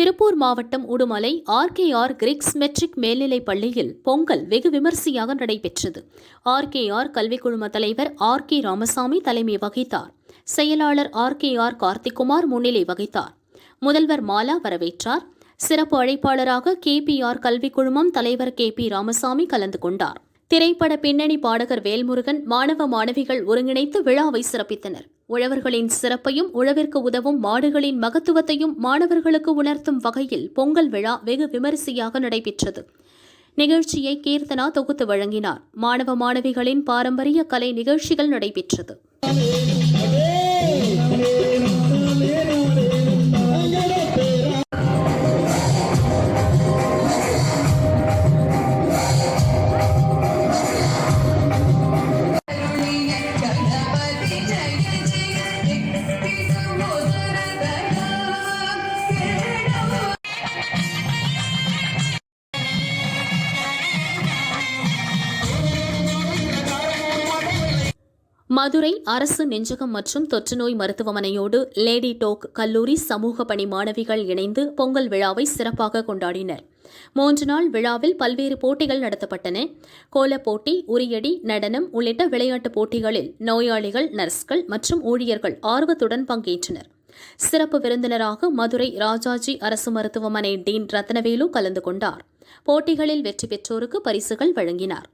திருப்பூர் மாவட்டம் Udumalai RKR கிரிக்ஸ் matric மேல்நிலைப் பள்ளியில் பொங்கல் வெகு விமரிசையாக நடைபெற்றது. ஆர்கேஆர் கல்விக் குழும தலைவர் ஆர் கே ராமசாமி தலைமை வகித்தார். செயலாளர் ஆர்கேஆர் கார்த்திக்குமார் முன்னிலை வகித்தார். முதல்வர் மாலா வரவேற்றார். சிறப்பு அழைப்பாளராக கேபிஆர் கல்விக் குழுமம் தலைவர் கே பி ராமசாமி கலந்து கொண்டார். திரைப்பட பின்னணி பாடகர் வேல்முருகன் மாணவ மாணவிகள் ஒருங்கிணைத்து விழாவை சிறப்பித்தனர். உழவர்களின் சிறப்பையும் உழவிற்கு உதவும் மாடுகளின் மகத்துவத்தையும் மாணவர்களுக்கு உணர்த்தும் வகையில் பொங்கல் விழா வெகு விமரிசையாக நடைபெற்றது. நிகழ்ச்சியை கீர்த்தனா தொகுத்து வழங்கினார். மாணவ மாணவிகளின் பாரம்பரிய கலை நிகழ்ச்சிகள் நடைபெற்றது. மதுரை அரசு நெஞ்சகம் மற்றும் தொற்றுநோய் மருத்துவமனையோடு லேடி டோக் கல்லூரி சமூக பணி மாணவிகள் இணைந்து பொங்கல் விழாவை சிறப்பாக கொண்டாடினர். மூன்று நாள் விழாவில் பல்வேறு போட்டிகள் நடத்தப்பட்டன. கோலப் போட்டி உரியடி நடனம் உள்ளிட்ட விளையாட்டுப் போட்டிகளில் நோயாளிகள் நர்ஸ்கள் மற்றும் ஊழியர்கள் ஆர்வத்துடன் பங்கேற்றனர். சிறப்பு விருந்தினராக மதுரை ராஜாஜி அரசு மருத்துவமனை டீன் ரத்னவேலு கலந்து கொண்டார். போட்டிகளில் வெற்றி பெற்றோருக்கு பரிசுகள் வழங்கினார்.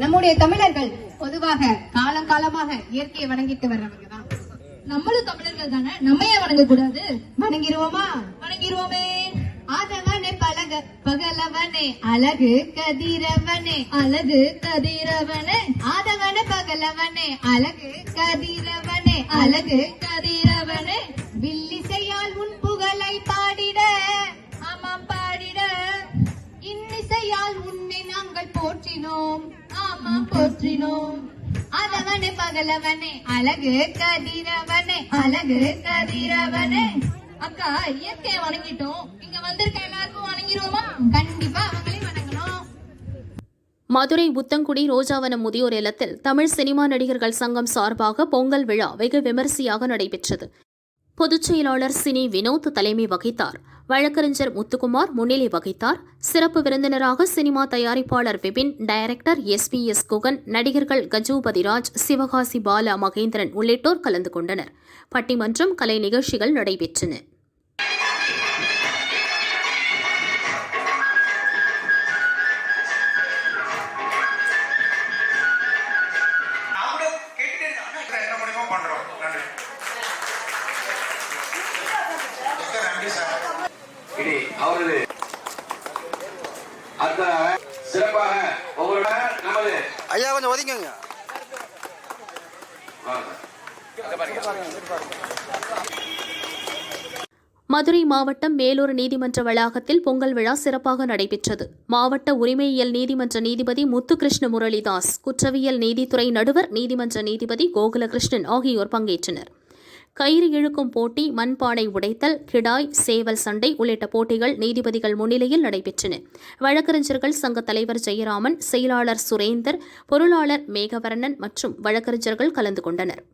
நம்முடைய தமிழர்கள் பொதுவாக காலங்காலமாக இயற்கையை வணங்கிட்டு வர்றவங்க தான். நம்மளும் தமிழர்கள் தானே? நம்மையே வணங்க கூடாது வணங்கிடுவோமா வணங்கிடுவோமே ஆதவனே பலக பகலவனே அழகு கதிரவனே அழகு கதிரவனே. ஆதவனே பகலவனே அழகு கதிரவனே அழகு கதிரவனே. வில்லிசையால் உன் புகழை பாடிட ஆமாம் பாடிட. இன்னிசையால் உன்னை நாங்கள் போற்றினோம் ஆமாம் போற்றினோம். அதவனே பகலவனே அழகு கதிரவனே அழகு கதிரவனே. அக்கா இயற்கையை வணங்கிட்டோம். இங்க வந்திருக்க எல்லாருக்கும் வணங்கிடுவோமா? கண்டிப்பா அவங்களையும் வணங்கணும். மதுரை புத்தங்குடி ரோஜாவனம் முதியோர் இல்லத்தில் தமிழ் சினிமா நடிகர்கள் சங்கம் சார்பாக பொங்கல் விழா வெகு விமரிசையாக நடைபெற்றது. பொதுச் செயலாளர் சினி வினோத் தலைமை வகித்தார். வழக்கறிஞர் முத்துக்குமார் முன்னிலை வகித்தார். சிறப்பு விருந்தினராக சினிமா தயாரிப்பாளர் Vipin director S P S Guhan நடிகர்கள் கஜூபதிராஜ் சிவகாசி பாலா மகேந்திரன் உள்ளிட்டோர் கலந்து கொண்டனர். பட்டிமன்றம் கலை நிகழ்ச்சிகள் நடைபெற்றன. அவரது சிறப்பாக ஒவ்வொரு நமது ஐயா கொஞ்சம் ஒதுங்குங்க வாங்க. மதுரை மாவட்டம் மேலூர் நீதிமன்ற வளாகத்தில் பொங்கல் விழா சிறப்பாக நடைபெற்றது. மாவட்ட உரிமையியல் நீதிமன்ற நீதிபதி முத்துகிருஷ்ண முரளிதாஸ் குற்றவியல் நீதித்துறை நடுவர் நீதிமன்ற நீதிபதி கோகுலகிருஷ்ணன் ஆகியோர் பங்கேற்றனர். கயிறு இழுக்கும் போட்டி மண்பானை உடைத்தல் கிடாய் சேவல் சண்டை உள்ளிட்ட போட்டிகள் நீதிபதிகள் முன்னிலையில் நடைபெற்றன. வழக்கறிஞர்கள் சங்க தலைவர் ஜெயராமன் செயலாளர் சுரேந்தர் பொருளாளர் மேகவர்ணன் மற்றும் வழக்கறிஞர்கள் கலந்து கொண்டனர்.